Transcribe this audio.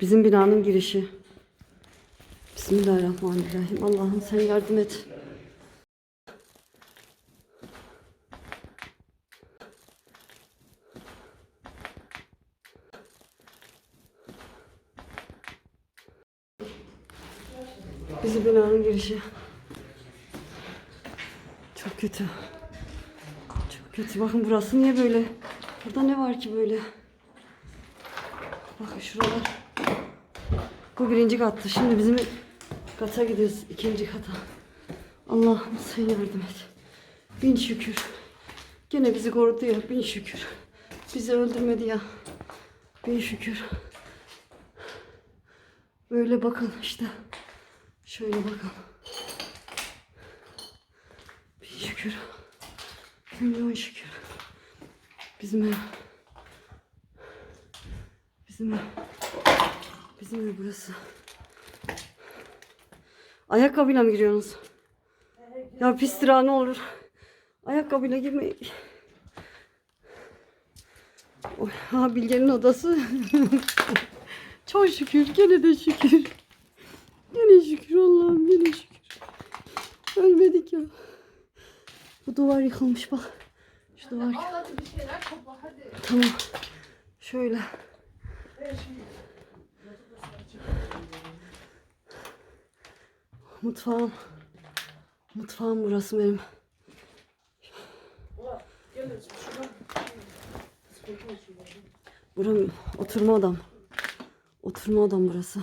Bizim binanın girişi. Bismillahirrahmanirrahim. Allah'ım sen yardım et. Bizim binanın girişi. Çok kötü. Çok kötü. Bakın burası niye böyle? Burada ne var ki böyle? Bakın şuralar. Bu birinci kattı. Şimdi bizim kata gidiyoruz. ikinci kata. Allah'ım sen yardım et. Bin şükür. Gene bizi korudu ya. Bin şükür. Bizi öldürmedi ya. Bin şükür. Böyle bakın işte. Şöyle bakın. Bin şükür. Milyon şükür. Bizim ev. Bizim ev. Ev burası. Ayakkabıyla mı giriyorsunuz? Ya pistir ha ne olur. Ayakkabıyla girmeyin. Oy, ha Bilge'nin odası. Çok şükür. Gene de şükür. Gene şükür Allah'ım gene şükür. Ölmedik ya. Bu duvar yıkılmış bak. Şu duvar. Tamam. Şöyle. Mutfağım. Mutfağım burası benim. Buram oturma odam. Oturma odam burası.